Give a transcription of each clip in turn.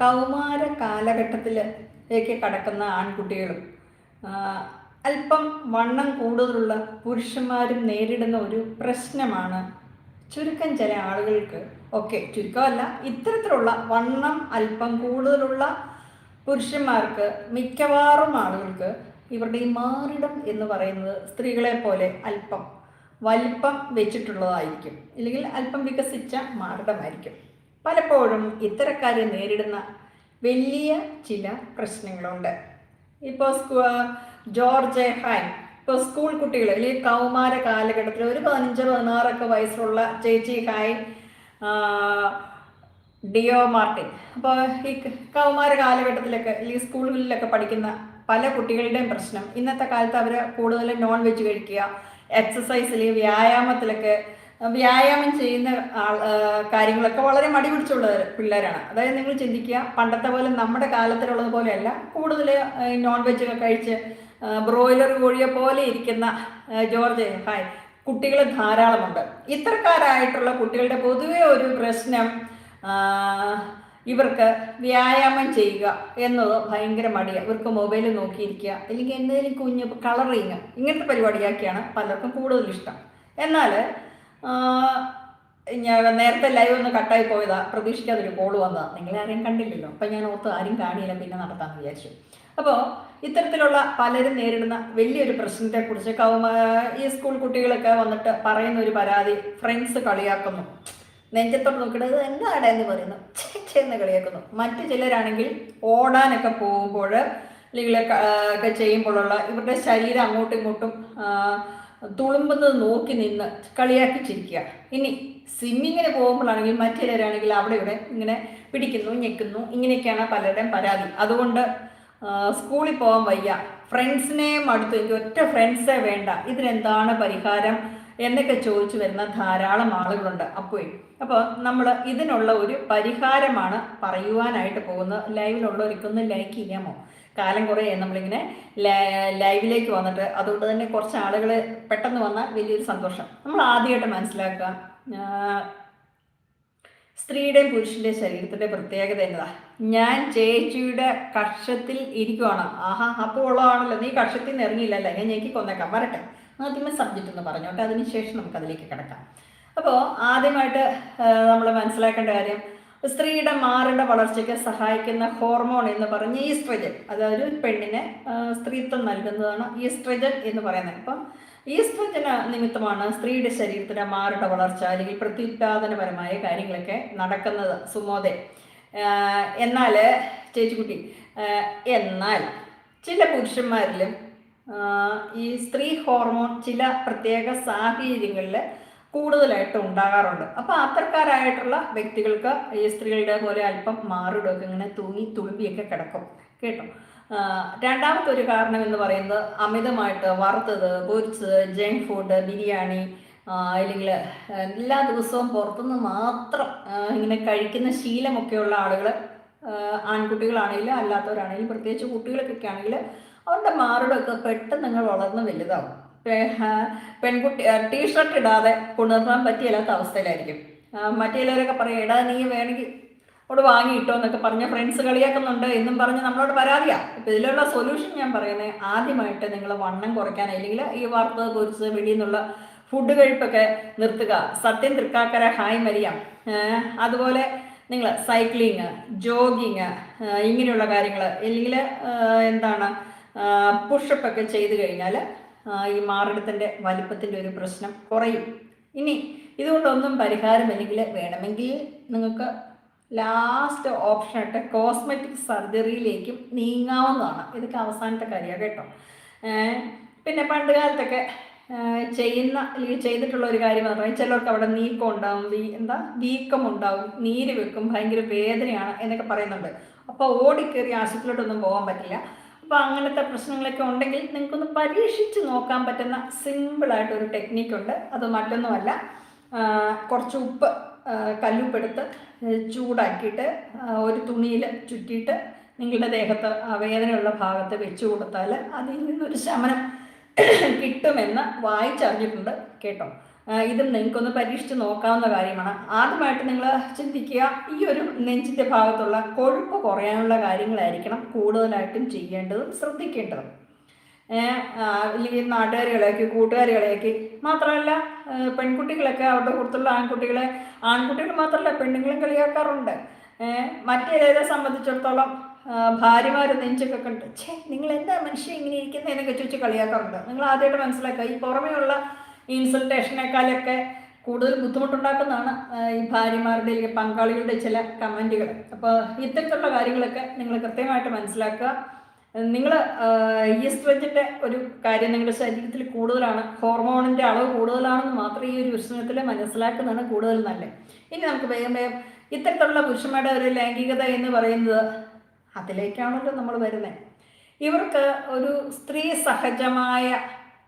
കൗമാര കാലഘട്ടത്തിലേക്ക് കടക്കുന്ന ആൺകുട്ടികളും അല്പം വണ്ണം കൂടുതലുള്ള പുരുഷന്മാരും നേരിടുന്ന ഒരു പ്രശ്നമാണ് ചുരുക്കം ചില ആളുകൾക്ക് ഒക്കെ. ചുരുക്കമല്ല ഇത്തരത്തിലുള്ള വണ്ണം അല്പം കൂടുതലുള്ള പുരുഷന്മാർക്ക് മിക്കവാറും ആളുകൾക്ക് ഇവരുടെ ഈ മാറിടം എന്ന് പറയുന്നത് സ്ത്രീകളെ പോലെ അല്പം വലിപ്പം വെച്ചിട്ടുള്ളതായിരിക്കും. ഇല്ലെങ്കിൽ അല്പം വികസിച്ച മാറിടമായിരിക്കും. പലപ്പോഴും ഇത്തരക്കാരെ നേരിടുന്ന വലിയ ചില പ്രശ്നങ്ങളുണ്ട്. ഇപ്പോൾ ജോർജ് ഹൈൻ. ഇപ്പോൾ സ്കൂൾ കുട്ടികൾ അല്ലെങ്കിൽ കൗമാര കാലഘട്ടത്തിൽ ഒരു പതിനഞ്ച് പതിനാറൊക്കെ വയസ്സുള്ള ചേച്ചി ഹൈ ഡിയോ മാർട്ടിൻ. അപ്പോൾ ഈ കൗമാര കാലഘട്ടത്തിലൊക്കെ അല്ലെങ്കിൽ സ്കൂളുകളിലൊക്കെ പഠിക്കുന്ന പല കുട്ടികളുടെയും പ്രശ്നം ഇന്നത്തെ കാലത്ത് അവർ കൂടുതലും നോൺ വെജ് കഴിക്കുക എക്സസൈസിൽ വ്യായാമത്തിലൊക്കെ വ്യായാമം ചെയ്യുന്ന കാര്യങ്ങളൊക്കെ വളരെ മടി പിടിച്ചുള്ള പിള്ളേരാണ്. അതായത് നിങ്ങൾ ചിന്തിക്കുക പണ്ടത്തെ പോലെ നമ്മുടെ കാലത്തിലുള്ളത് പോലെയല്ല. കൂടുതൽ നോൺ വെജ് കഴിച്ച് ബ്രോയിലർ കോഴിയെ പോലെ ഇരിക്കുന്ന ജോർജ് ഹായ് കുട്ടികൾ ധാരാളമുണ്ട്. ഇത്തരക്കാരായിട്ടുള്ള കുട്ടികളുടെ പൊതുവെ ഒരു പ്രശ്നം ഇവർക്ക് വ്യായാമം ചെയ്യുക എന്നത് ഭയങ്കര മടിയാണ് ഇവർക്ക് മൊബൈൽ നോക്കിയിരിക്കുക അല്ലെങ്കിൽ എന്തെങ്കിലും കുഞ്ഞ് കളറിങ് ഇങ്ങനത്തെ പരിപാടിയാക്കിയാണ് പലർക്കും കൂടുതൽ ഇഷ്ടം എന്നാൽ ഞാൻ നേരത്തെ ലൈവ് ഒന്ന് കട്ടായി പോയതാ. പ്രതീക്ഷിക്കാതൊരു കോൾ വന്നതാ. നിങ്ങളെ ആരെയും കണ്ടില്ലല്ലോ. അപ്പം ഞാൻ ഓർത്ത് ആരും കാണിയില്ല പിന്നെ നടത്താമെന്ന് വിചാരിച്ചു. അപ്പോൾ ഇത്തരത്തിലുള്ള പലരും നേരിടുന്ന വലിയൊരു പ്രശ്നത്തെക്കുറിച്ച് കൗമ ഈ സ്കൂൾ കുട്ടികളൊക്കെ വന്നിട്ട് പറയുന്ന ഒരു പരാതി ഫ്രണ്ട്സ് കളിയാക്കുന്നു. നെഞ്ചത്തോട് നോക്കിയിട്ട് എന്താണ് എന്ന് പറയുന്നു. എന്ന് കളിയാക്കുന്നു. മറ്റു ചിലരാണെങ്കിൽ ഓടാനൊക്കെ പോകുമ്പോൾ അല്ലെങ്കിൽ ഒക്കെ ചെയ്യുമ്പോഴുള്ള ഇവരുടെ ശരീരം അങ്ങോട്ടും ഇങ്ങോട്ടും തുളുമ്പുന്നത് നോക്കി നിന്ന് കളിയാക്കി ചിരിക്കുക ഇനി സ്വിമ്മിങ്ങിന് പോകുമ്പോഴാണെങ്കിൽ മറ്റു അവിടെ ഇവിടെ ഇങ്ങനെ പിടിക്കുന്നു ഞെക്കുന്നു. ഇങ്ങനെയൊക്കെയാണ് പലരുടെയും പരാതി. അതുകൊണ്ട് സ്കൂളിൽ പോകാൻ വയ്യ. ഫ്രണ്ട്സിനെയും അടുത്ത് എനിക്ക് ഒറ്റ ഫ്രണ്ട്സേ വേണ്ട. ഇതിനെന്താണ് പരിഹാരം എന്നൊക്കെ ചോദിച്ചു വരുന്ന ധാരാളം ആളുകളുണ്ട് അപ്പോൾ അപ്പോൾ നമ്മൾ ഇതിനുള്ള ഒരു പരിഹാരമാണ് പറയുവാനായിട്ട് പോകുന്നത്. ലൈവിലുള്ളവർക്കൊന്ന് ലൈക്ക് ചെയ്യാമോ? കാലം കുറേ നമ്മളിങ്ങനെ ലൈവിലേക്ക് വന്നിട്ട് അതുകൊണ്ട് തന്നെ കുറച്ച് ആളുകൾ പെട്ടെന്ന് വന്നാൽ വലിയൊരു സന്തോഷം. നമ്മൾ ആദ്യമായിട്ട് മനസ്സിലാക്കുക സ്ത്രീയുടെയും പുരുഷന്റെയും ശരീരത്തിന്റെ പ്രത്യേകത എന്നതാ ഞാൻ ചേച്ചിയുടെ കക്ഷത്തിൽ ഇരിക്കുവാണ്. ആഹാ അപ്പോൾ ഉള്ളതാണല്ലോ നീ കക്ഷത്തിൽ നിന്ന് ഇറങ്ങിയില്ലല്ലേ? ഞാൻ ഞെക്കി കൊന്നേക്കാം. വരട്ടെ. ആദ്യമേ സബ്ജക്റ്റ് ഒന്ന് പറഞ്ഞോട്ടെ. അതിനുശേഷം നമുക്ക് അതിലേക്ക് കിടക്കാം. അപ്പോൾ ആദ്യമായിട്ട് നമ്മൾ മനസ്സിലാക്കേണ്ട കാര്യം സ്ത്രീയുടെ മാറിന്റെ വളർച്ചയ്ക്ക് സഹായിക്കുന്ന ഹോർമോൺ എന്ന് പറഞ്ഞ ഈസ്ട്രജൻ അതായത് പെണ്ണിനെ സ്ത്രീത്വം നൽകുന്നതാണ് ഈസ്ട്രജൻ എന്ന് പറയുന്നത്. അപ്പം ഈസ്ട്രജന നിമിത്തമാണ് സ്ത്രീയുടെ ശരീരത്തിലെ മാറിന്റെ വളർച്ച അല്ലെങ്കിൽ പ്രത്യുത്പാദനപരമായ കാര്യങ്ങളൊക്കെ നടക്കുന്നത് സുമോദെ. എന്നാൽ ചേച്ചിക്കുട്ടി എന്നാൽ ചില പുരുഷന്മാരിലും ഈ സ്ത്രീ ഹോർമോൺ ചില പ്രത്യേക സാഹചര്യങ്ങളിൽ കൂടുതലായിട്ട് ഉണ്ടാകാറുണ്ട്. അപ്പൊ അത്തരക്കാരായിട്ടുള്ള വ്യക്തികൾക്ക് ഈ സ്ത്രീകളുടെ പോലെ അല്പം മാറിടൊക്കെ ഇങ്ങനെ തൂങ്ങി തുളുമ്പിയൊക്കെ കിടക്കും. കേട്ടോ? രണ്ടാമത്തെ ഒരു കാരണം എന്ന് പറയുന്നത് അമിതമായിട്ട് വറുത്തത് പൊരിച്ചത് ജങ്ക് ഫുഡ് ബിരിയാണി അല്ലെങ്കിൽ എല്ലാ ദിവസവും പുറത്തുനിന്ന് മാത്രം ഇങ്ങനെ കഴിക്കുന്ന ശീലമൊക്കെയുള്ള ആളുകൾ ആൺകുട്ടികളാണെങ്കിലും അല്ലാത്തവരാണെങ്കിലും പ്രത്യേകിച്ച് കുട്ടികൾക്കൊക്കെ ആണെങ്കിൽ അവരുടെ മാറിടൊക്കെ പെട്ടെന്ന് നിങ്ങൾ വളർന്ന് വലുതാവും. പെൺകുട്ടി ടീഷർട്ട് ഇടാതെ കൊണ്ടുവരാൻ പറ്റിയില്ലാത്ത അവസ്ഥയിലായിരിക്കും. മറ്റുള്ളവരൊക്കെ പറയും എടാ നീ വേണമെങ്കിൽ അവിടെ വാങ്ങിയിട്ടോ എന്നൊക്കെ പറഞ്ഞ് ഫ്രണ്ട്സ് കളിയാക്കുന്നുണ്ട് എന്നും പറഞ്ഞ് നമ്മളോട് പരാതിയാ. ഇപ്പം ഇതിലുള്ള സൊല്യൂഷൻ ഞാൻ പറയുന്നത് ആദ്യമായിട്ട് നിങ്ങൾ വണ്ണം കുറയ്ക്കാൻ അല്ലെങ്കിൽ ഈ വാർത്ത പൊരിച്ച് വെളിയിൽ നിന്നുള്ള ഫുഡ് കഴിപ്പൊക്കെ നിർത്തുക. സത്യം തൃക്കാക്കര ഹായ് മരിയാം. അതുപോലെ നിങ്ങൾ സൈക്ലിങ് ജോഗിങ് ഇങ്ങനെയുള്ള കാര്യങ്ങൾ അല്ലെങ്കിൽ എന്താണ് പുഷപ്പ് ഒക്കെ ചെയ്ത് കഴിഞ്ഞാൽ ഈ മാറിടത്തിന്റെ വലിപ്പത്തിന്റെ ഒരു പ്രശ്നം കുറയും. ഇനി ഇതുകൊണ്ടൊന്നും പരിഹാരമില്ലെങ്കിൽ വേണമെങ്കിൽ നിങ്ങൾക്ക് ലാസ്റ്റ് ഓപ്ഷനായിട്ട് കോസ്മെറ്റിക് സർജറിയിലേക്കും നീങ്ങാവുന്നതാണ്. ഇതൊക്കെ അവസാനത്തെ കാര്യമാണ് കേട്ടോ. പിന്നെ പണ്ട് കാലത്തൊക്കെ ചെയ്യുന്ന അല്ലെങ്കിൽ ചെയ്തിട്ടുള്ള ഒരു കാര്യം പറഞ്ഞാൽ ചിലർക്ക് അവിടെ നീക്കം ഉണ്ടാവും വീ എന്താ വീക്കം ഉണ്ടാവും നീര് വെക്കും ഭയങ്കര വേദനയാണ് എന്നൊക്കെ പറയുന്നുണ്ട്. അപ്പോൾ ഓടിക്കേറി ആശുപത്രിയിലോട്ടൊന്നും പോകാൻ പറ്റില്ല. അപ്പോൾ അങ്ങനത്തെ പ്രശ്നങ്ങളൊക്കെ ഉണ്ടെങ്കിൽ നിങ്ങൾക്കൊന്ന് പരീക്ഷിച്ച് നോക്കാൻ പറ്റുന്ന സിമ്പിളായിട്ടൊരു ടെക്നിക്കുണ്ട് അത് മറ്റൊന്നുമല്ല. കുറച്ച് ഉപ്പ് കല്ലുപ്പെടുത്ത് ചൂടാക്കിയിട്ട് ഒരു തുണിയിൽ ചുറ്റിയിട്ട് നിങ്ങളുടെ ദേഹത്ത് വേദനയുള്ള ഭാഗത്ത് വെച്ച് കൊടുത്താൽ അതിൽ നിന്നൊരു ശമനം കിട്ടുമെന്ന് വായിച്ചറിഞ്ഞിട്ടുണ്ട് കേട്ടോ. ഇതും നിങ്ങൾക്കൊന്ന് പരീക്ഷിച്ച് നോക്കാവുന്ന കാര്യമാണ്. ആദ്യമായിട്ട് നിങ്ങൾ ചിന്തിക്കുക ഈ ഒരു നെഞ്ചിന്റെ ഭാഗത്തുള്ള കൊഴുപ്പ് കുറയാനുള്ള കാര്യങ്ങളായിരിക്കണം കൂടുതലായിട്ടും ചെയ്യേണ്ടതും ശ്രദ്ധിക്കേണ്ടതും. അല്ലെങ്കിൽ നാട്ടുകാരികളെയൊക്കെ കൂട്ടുകാരികളെയൊക്കെ മാത്രമല്ല പെൺകുട്ടികളൊക്കെ അവരുടെ കൂടുതലുള്ള ആൺകുട്ടികളെ ആൺകുട്ടികൾ മാത്രമല്ല പെണ്ണുങ്ങളും കളിയാക്കാറുണ്ട്. മറ്റേതെ സംബന്ധിച്ചിടത്തോളം ഭാര്യമാർ നെഞ്ചൊക്കെ കണ്ട് ഛേ നിങ്ങൾ എന്താ മനുഷ്യൻ ഇങ്ങനെ ഇരിക്കുന്നതിനൊക്കെ ചോദിച്ച് കളിയാക്കാറുണ്ട്. നിങ്ങൾ ആദ്യമായിട്ട് മനസ്സിലാക്കുക ഈ പുറമെയുള്ള ഇൻസൾട്ടേഷനേക്കാളൊക്കെ കൂടുതൽ ബുദ്ധിമുട്ടുണ്ടാക്കുന്നതാണ് ഈ ഭാര്യമാരുടെ അല്ലെങ്കിൽ പങ്കാളികളുടെ ചില കമന്റുകൾ. അപ്പോൾ ഇത്തരത്തിലുള്ള കാര്യങ്ങളൊക്കെ നിങ്ങൾ കൃത്യമായിട്ട് മനസ്സിലാക്കുക. നിങ്ങൾ ഈസ്ട്രജന്റെ ഒരു കാര്യം നിങ്ങളുടെ ശരീരത്തിൽ കൂടുതലാണ് ഹോർമോണിന്റെ അളവ് കൂടുതലാണെന്ന് മാത്രം ഈ ഒരു വിഷമത്തിൽ മനസ്സിലാക്കുന്നതാണ് കൂടുതൽ നല്ലത്. ഇനി നമുക്ക് വേഗം വേഗം ഇത്തരത്തിലുള്ള പുരുഷന്മാരുടെ ഒരു ലൈംഗികത എന്ന് പറയുന്നത് അതിലേക്കാണല്ലോ നമ്മൾ വരുന്നത്. ഇവർക്ക് ഒരു സ്ത്രീ സഹജമായ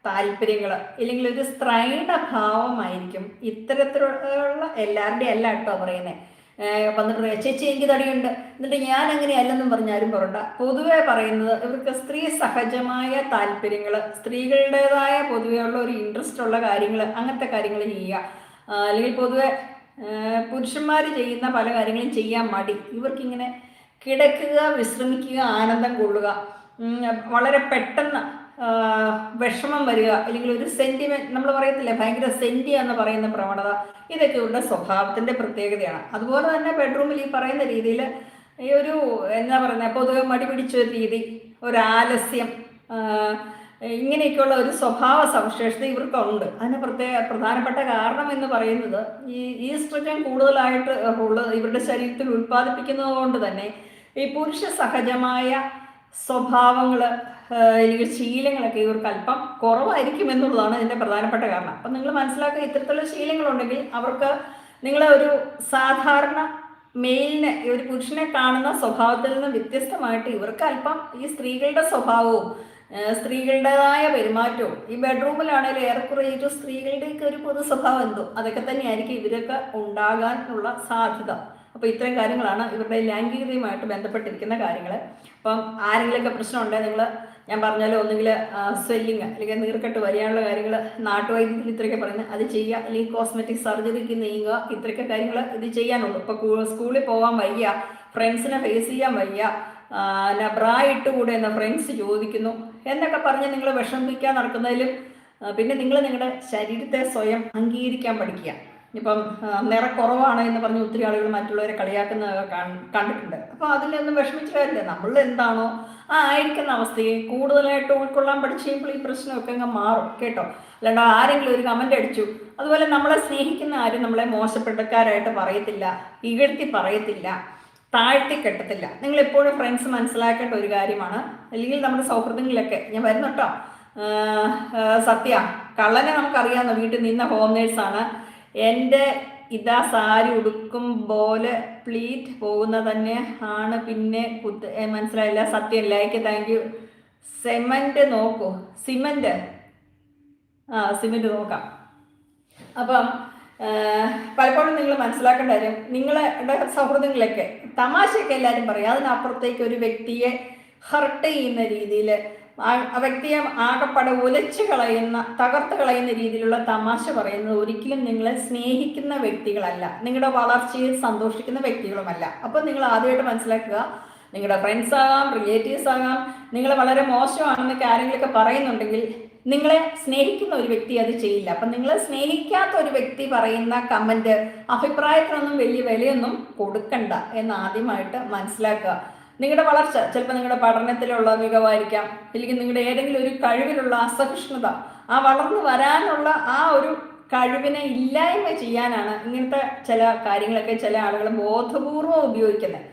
താല്പര്യങ്ങൾ ഇല്ലെങ്കിൽ ഒരു സ്ത്രൈണ ഭാവമായിരിക്കും ഇത്തരത്തിലുള്ള എല്ലാവരുടെയും അല്ല കേട്ടോ പറയുന്നത് പറയാം, ചേച്ചി എനിക്ക് തടിയുണ്ട്. എന്നിട്ട് ഞാൻ അങ്ങനെ അല്ലെന്നും പറഞ്ഞാലും പറയണ്ട പൊതുവെ പറയുന്നത് ഇവർക്ക് സ്ത്രീ സഹജമായ താല്പര്യങ്ങൾ സ്ത്രീകളുടേതായ പൊതുവെ ഉള്ള ഒരു ഇൻട്രസ്റ്റ് ഉള്ള കാര്യങ്ങൾ അങ്ങനത്തെ കാര്യങ്ങൾ ചെയ്യുക. അല്ലെങ്കിൽ പൊതുവെ പുരുഷന്മാർ ചെയ്യുന്ന പല കാര്യങ്ങളും ചെയ്യാൻ മടി. ഇവർക്കിങ്ങനെ കിടക്കുക വിശ്രമിക്കുക ആനന്ദം കൊള്ളുക. വളരെ പെട്ടെന്ന് വിഷമം വരിക അല്ലെങ്കിൽ ഒരു സെന്റിമെന്റ് നമ്മൾ പറയത്തില്ലേ ഭയങ്കര സെന്റി എന്ന് പറയുന്ന പ്രവണത ഇതൊക്കെ ഇവരുടെ സ്വഭാവത്തിന്റെ പ്രത്യേകതയാണ്. അതുപോലെ തന്നെ ബെഡ്റൂമിൽ ഈ പറയുന്ന രീതിയിൽ ഈ ഒരു എന്താ പറയുന്നത് പൊതുവെ മടി പിടിച്ച ഒരു രീതി ഒരു ആലസ്യം ഇങ്ങനെയൊക്കെയുള്ള ഒരു സ്വഭാവ സവിശേഷത ഇവർക്കുണ്ട്. അതിന് പ്രത്യേക പ്രധാനപ്പെട്ട കാരണം എന്ന് പറയുന്നത് ഈ ഈ ഈസ്ട്രജൻ കൂടുതലായിട്ട് ഉള്ള ഇവരുടെ ശരീരത്തിൽ ഉൽപ്പാദിപ്പിക്കുന്നത് കൊണ്ട് തന്നെ ഈ പുരുഷ സഹജമായ സ്വഭാവങ്ങൾ അല്ലെങ്കിൽ ശീലങ്ങളൊക്കെ ഇവർക്ക് അല്പം കുറവായിരിക്കും എന്നുള്ളതാണ് ഇതിന്റെ പ്രധാനപ്പെട്ട കാരണം. അപ്പം നിങ്ങൾ മനസ്സിലാക്കുക ഇത്തരത്തിലുള്ള ശീലങ്ങളുണ്ടെങ്കിൽ അവർക്ക് നിങ്ങളെ ഒരു സാധാരണ മെയിലിനെ ഒരു പുരുഷനെ കാണുന്ന സ്വഭാവത്തിൽ നിന്ന് വ്യത്യസ്തമായിട്ട് ഇവർക്ക് അല്പം ഈ സ്ത്രീകളുടെ സ്വഭാവവും സ്ത്രീകളുടേതായ പെരുമാറ്റവും ഈ ബെഡ്റൂമിലാണെങ്കിലും ഏറെക്കുറെ ഒരു സ്ത്രീകളുടെയൊക്കെ ഒരു പൊതു സ്വഭാവം എന്തോ അതൊക്കെ തന്നെയായിരിക്കും ഇവരൊക്കെ ഉണ്ടാകാനുള്ള സാധ്യത. അപ്പോൾ ഇത്തരം കാര്യങ്ങളാണ് ഇവരുടെ ലൈംഗികതയുമായിട്ട് ബന്ധപ്പെട്ടിരിക്കുന്ന കാര്യങ്ങൾ അപ്പം ആരെങ്കിലുമൊക്കെ പ്രശ്നമുണ്ടെങ്കിൽ നിങ്ങൾ ഞാൻ പറഞ്ഞാലോ ഒന്നുകിൽ സ്വെല്ലിങ് അല്ലെങ്കിൽ നീർക്കെട്ട് വരികയുള്ള കാര്യങ്ങൾ നാട്ടുവൈദ്യത്തിൽ ഇത്രയൊക്കെ പറയുന്നത്. അത് ചെയ്യുക. അല്ലെങ്കിൽ കോസ്മെറ്റിക് സർജറിക്ക് നീങ്ങുക. ഇത്രയൊക്കെ കാര്യങ്ങൾ ഇത് ചെയ്യാനുള്ളൂ. ഇപ്പോൾ സ്കൂളിൽ പോകാൻ വയ്യ. ഫ്രണ്ട്സിനെ ഫേസ് ചെയ്യാൻ വയ്യ. ബ്രായിട്ട് കൂടെ എന്ന ഫ്രണ്ട്സ് ചോദിക്കുന്നു. എന്നൊക്കെ പറഞ്ഞ് നിങ്ങൾ വിഷമിപ്പിക്കാൻ നടക്കുന്നതിലും പിന്നെ നിങ്ങൾ നിങ്ങളുടെ ശരീരത്തെ സ്വയം അംഗീകരിക്കാൻ പഠിക്കുക. ഇപ്പം നിറ നിറക്കുറവാണ് എന്ന് പറഞ്ഞ് ഒത്തിരി ആളുകൾ മറ്റുള്ളവരെ കളിയാക്കുന്ന കണ്ടിട്ടുണ്ട്. അപ്പോൾ അതിലൊന്നും വിഷമിച്ച കാര്യമില്ല. നമ്മൾ എന്താണോ ആ ആയിരിക്കുന്ന അവസ്ഥയെ കൂടുതലായിട്ട് ഉൾക്കൊള്ളാൻ പഠിച്ചു കഴിയുമ്പോൾ ഈ പ്രശ്നമൊക്കെ അങ്ങ് മാറും കേട്ടോ? അല്ലാണ്ട് ആരെങ്കിലും ഒരു കമന്റ് അടിച്ചു. അതുപോലെ നമ്മളെ സ്നേഹിക്കുന്ന ആരും നമ്മളെ മോശപ്പെട്ടക്കാരായിട്ട് പറയത്തില്ല ഇകഴ്ത്തി പറയത്തില്ല താഴ്ത്തി കെട്ടത്തില്ല. നിങ്ങൾ എപ്പോഴും ഫ്രണ്ട്സ് മനസ്സിലാക്കേണ്ട ഒരു കാര്യമാണ്. അല്ലെങ്കിൽ നമ്മുടെ സൗഹൃദങ്ങളിലൊക്കെ ഞാൻ വരുന്നു കേട്ടോ. ആഹ് ആഹ് സത്യ കള്ളനെ നമുക്കറിയാവുന്ന വീട്ടിൽ നിന്ന ഹോം നേഴ്സാണ് എന്റെ ഇതാ സാരി ഉടുക്കും പോലെ പ്ലീറ്റ് പോകുന്ന തന്നെ ആണ്. പിന്നെ കുത്ത് മനസ്സിലായില്ല. സത്യം ലൈക്ക് താങ്ക് യു സെമന്റ് നോക്കൂ. സിമന്റ് ആ സിമന്റ് നോക്കാം. അപ്പം പലപ്പോഴും നിങ്ങൾ മനസ്സിലാക്കേണ്ട കാര്യം നിങ്ങളുടെ സൗഹൃദങ്ങളൊക്കെ തമാശയൊക്കെ എല്ലാവരും പറയും. അതിനപ്പുറത്തേക്ക് ഒരു വ്യക്തിയെ ഹർട്ട് ചെയ്യുന്ന രീതിയിൽ ആ വ്യക്തിയെ ആകെപ്പാടെ ഉലച്ചു കളയുന്ന തകർത്ത് കളയുന്ന രീതിയിലുള്ള തമാശ പറയുന്നത് ഒരിക്കലും നിങ്ങളെ സ്നേഹിക്കുന്ന വ്യക്തികളല്ല. നിങ്ങളുടെ വളർച്ചയിൽ സന്തോഷിക്കുന്ന വ്യക്തികളുമല്ല. അപ്പോൾ നിങ്ങൾ ആദ്യമായിട്ട് മനസ്സിലാക്കുക നിങ്ങളുടെ ഫ്രണ്ട്സ് ആകാം റിലേറ്റീവ്സ് ആകാം നിങ്ങൾ വളരെ മോശമാണെന്നൊക്കെ ആരെങ്കിലുമൊക്കെ പറയുന്നുണ്ടെങ്കിൽ നിങ്ങളെ സ്നേഹിക്കുന്ന ഒരു വ്യക്തി അത് ചെയ്യില്ല. അപ്പം നിങ്ങളെ സ്നേഹിക്കാത്ത ഒരു വ്യക്തി പറയുന്ന കമന്റ് അഭിപ്രായത്തിനൊന്നും വലിയ വിലയൊന്നും കൊടുക്കണ്ട എന്ന് ആദ്യമായിട്ട് മനസ്സിലാക്കുക. നിങ്ങളുടെ വളർച്ച ചിലപ്പോൾ നിങ്ങളുടെ പഠനത്തിലുള്ള മികവായിരിക്കാം. അല്ലെങ്കിൽ നിങ്ങളുടെ ഏതെങ്കിലും ഒരു കഴിവിലുള്ള അസഹിഷ്ണുത ആ വളർന്നു വരാനുള്ള ആ ഒരു കഴിവിനെ ഇല്ലായ്മ ചെയ്യാനാണ് ഇങ്ങനത്തെ ചില കാര്യങ്ങളൊക്കെ ചില ആളുകൾ ബോധപൂർവം ഉപയോഗിക്കുന്നത്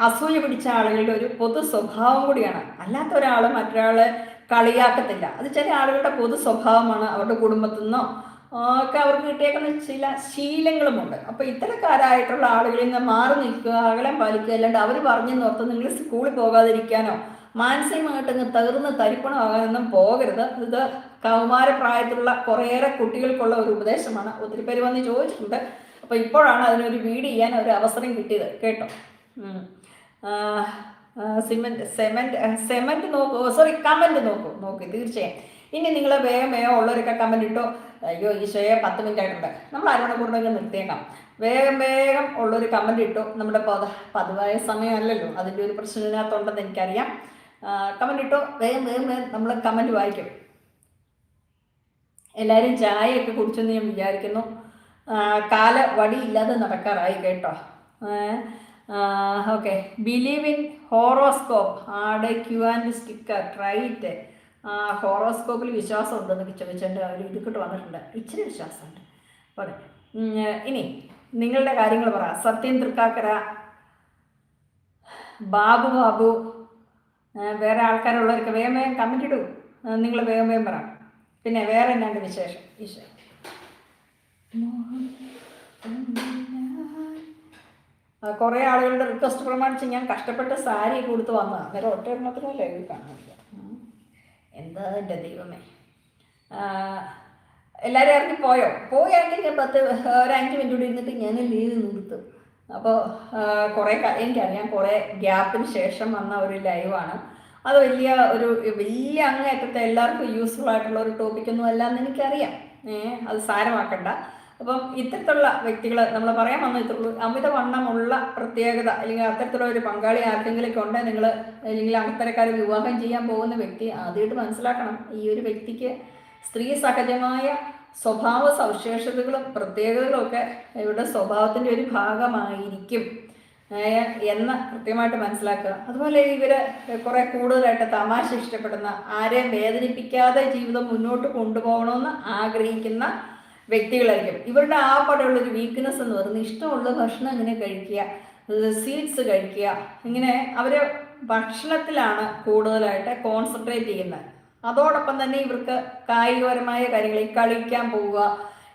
അസൂയ പിടിച്ച ആളുകളുടെ ഒരു പൊതു സ്വഭാവം കൂടിയാണ്. അല്ലാത്ത ഒരാൾ മറ്റൊരാളെ കളിയാക്കത്തില്ല. അത് ചില ആളുകളുടെ പൊതു സ്വഭാവമാണ്. അവരുടെ കുടുംബത്തിൽ നിന്നോ ഒക്കെ അവർക്ക് കിട്ടിയേക്കുന്ന ചില ശീലങ്ങളുമുണ്ട്. അപ്പോൾ ഇത്തരക്കാരായിട്ടുള്ള ആളുകളിൽ നിന്ന് മാറി നിൽക്കുക അകലം പാലിക്കുക അല്ലാണ്ട് അവർ പറഞ്ഞു നോർത്ത് നിങ്ങൾ സ്കൂളിൽ പോകാതിരിക്കാനോ മാനസികമായിട്ട് അങ്ങ് തകർന്ന് തരിപ്പണമാകാനൊന്നും പോകരുത്. ഇത് കൗമാരപ്രായത്തിലുള്ള കുറേയേറെ കുട്ടികൾക്കുള്ള ഒരു ഉപദേശമാണ്. ഒത്തിരി പേര് വന്ന് ചോദിച്ചിട്ടുണ്ട്. അപ്പോൾ ഇപ്പോഴാണ് അതിനൊരു വീട് ചെയ്യാൻ ഒരു അവസരം കിട്ടിയത്. കേട്ടോ? സെമെന്റ് സെമന്റ് സെമന്റ് നോക്കൂ. സോറി കമന്റ് നോക്കൂ. നോക്കി തീർച്ചയായും. ഇനി നിങ്ങൾ വേഗം വേഗം ഉള്ളവരൊക്കെ കമന്റ് ഇട്ടോ. അയ്യോ ഈശോയെ പത്ത് മിനിറ്റ് ആയിട്ടുണ്ട്. നമ്മൾ അരമണിക്കൂറിനൊക്കെ നിർത്തിയേക്കാം. വേഗം വേഗം ഉള്ളൊരു കമന്റ് ഇട്ടോ. നമ്മുടെ പത പതിവായ സമയമല്ലല്ലോ. അതിന്റെ ഒരു പ്രശ്നം ഇതിനകത്തുണ്ടെന്ന് എനിക്കറിയാം. കമന്റ് ഇട്ടോ. വേഗം വേഗം വേഗം നമ്മൾ കമന്റ് വായിക്കും. എല്ലാവരും ചായയൊക്കെ കുടിച്ചെന്ന് ഞാൻ വിചാരിക്കുന്നു. കാല വടിയില്ലാതെ നടക്കാറായി കേട്ടോ. ഓക്കെ. ബിലീവ് ഇൻ ഹോറോസ്കോപ്പ് ആടെ ക്യു ആൻഡ് സ്റ്റിക്കർ ട്രൈറ്റ് ഹോറോസ്കോപ്പിൽ വിശ്വാസം ഉണ്ടെന്ന് ചോദിച്ചതിന്റെ ഒരു ഇതുക്കിട്ട് വന്നിട്ടുണ്ട്. ഇച്ചിരി വിശ്വാസമുണ്ട്. പോട്ടെ. ഇനി നിങ്ങളുടെ കാര്യങ്ങൾ പറ. സത്യം തൃക്കാക്കര ബാബു ബാബു വേറെ ആൾക്കാരുള്ളവർക്ക് വേഗം വേഗം കമന്റ് ഇടൂ. നിങ്ങൾ വേഗം വേഗം പറ. പിന്നെ വേറെ എന്നാണ്ട് വിശേഷം? വിശേഷം ആ, കുറേ ആളുകളുടെ റിക്വസ്റ്റ് പ്രമാണിച്ച് ഞാൻ കഷ്ടപ്പെട്ട് സാരി കൊടുത്ത് വന്നതാണ് അന്നേരം ഒറ്റ എണ്ണത്തിലല്ലേ ഇത് കാണുന്നില്ല. എന്താ എന്റെ ദൈവമേ? എല്ലാവരും ഇറങ്ങി പോയോ? പോയാണെങ്കിൽ ഞാൻ പത്ത് ഒരു അഞ്ച് മിനിറ്റ് കൂടി ഇരുന്നിട്ട് ഞാൻ ലീവ് നിർത്തും. അപ്പോൾ കുറേ എനിക്കറിയാം കുറേ ഗ്യാപ്പിന് ശേഷം വന്ന ഒരു ലൈവാണ് അത് വലിയ ഒരു വലിയ അങ്ങേറ്റത്തെ എല്ലാവർക്കും യൂസ്ഫുൾ ആയിട്ടുള്ള ഒരു ടോപ്പിക്കൊന്നും അല്ല എന്ന് എനിക്കറിയാം. ഏഹ് അത് സാരമാക്കണ്ട. അപ്പം ഇത്തരത്തിലുള്ള വ്യക്തികൾ നമ്മൾ പറയാൻ വന്ന ഇത്തരത്തിലുള്ള അമിതവണ്ണമുള്ള പ്രത്യേകത അല്ലെങ്കിൽ അത്തരത്തിലുള്ള ഒരു പങ്കാളി ആർക്കെങ്കിലൊക്കെ ഉണ്ട് നിങ്ങൾ അല്ലെങ്കിൽ അത്തരക്കാരെ വിവാഹം ചെയ്യാൻ പോകുന്ന വ്യക്തി ആദ്യമായിട്ട് മനസ്സിലാക്കണം. ഈ ഒരു വ്യക്തിക്ക് സ്ത്രീ സഹജമായ സ്വഭാവ സവിശേഷതകളും പ്രത്യേകതകളും ഒക്കെ ഇവരുടെ സ്വഭാവത്തിന്റെ ഒരു ഭാഗമായിരിക്കും എന്ന് കൃത്യമായിട്ട് മനസ്സിലാക്കുക. അതുപോലെ ഇവർ കുറെ കൂടുതലായിട്ട് തമാശ ഇഷ്ടപ്പെടുന്ന ആരെയും വേദനിപ്പിക്കാതെ ജീവിതം മുന്നോട്ട് കൊണ്ടുപോകണമെന്ന് ആഗ്രഹിക്കുന്ന വ്യക്തികളായിരിക്കും. ഇവരുടെ ആ പടമുള്ള ഒരു വീക്ക്നെസ് എന്ന് പറയുന്നത് ഇഷ്ടമുള്ള ഭക്ഷണം ഇങ്ങനെ കഴിക്കുക സ്വീറ്റ്സ് കഴിക്കുക ഇങ്ങനെ അവർ ഭക്ഷണത്തിലാണ് കൂടുതലായിട്ട് കോൺസെൻട്രേറ്റ് ചെയ്യുന്നത്. അതോടൊപ്പം തന്നെ ഇവർക്ക് കായികപരമായ കാര്യങ്ങൾ ഈ കളിക്കാൻ പോവുക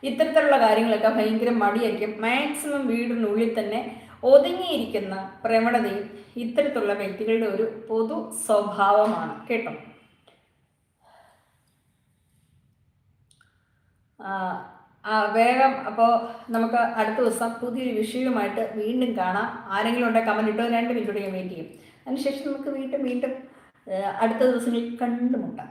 ഇത്തരത്തിലുള്ള കാര്യങ്ങളൊക്കെ ഭയങ്കര മടിയായിരിക്കും. മാക്സിമം വീടിനുള്ളിൽ തന്നെ ഒതുങ്ങിയിരിക്കുന്ന പ്രവണതയും ഇത്തരത്തിലുള്ള വ്യക്തികളുടെ ഒരു പൊതു സ്വഭാവമാണ്. കേട്ടോ? വേഗം അപ്പോൾ നമുക്ക് അടുത്ത ദിവസം പുതിയൊരു വിഷയവുമായിട്ട് വീണ്ടും കാണാം. ആരെങ്കിലും ഉണ്ടെങ്കിൽ കമന്റ് ഇട്ടോ രണ്ട് മിനിറ്റ് ഞാൻ വെയിറ്റ് ചെയ്യും. അതിനുശേഷം നമുക്ക് വീണ്ടും വീണ്ടും അടുത്ത ദിവസങ്ങളിൽ കണ്ടുമുട്ടാം.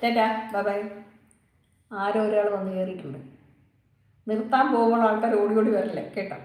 ചേട്ടാ ബൈ ആരോ ഒരാൾ വന്ന് കയറിയിട്ടുണ്ട്. നിർത്താൻ പോകുമ്പോൾ ആൾക്കാർ ഓടി ഓടി വരില്ലേ? കേട്ടോ.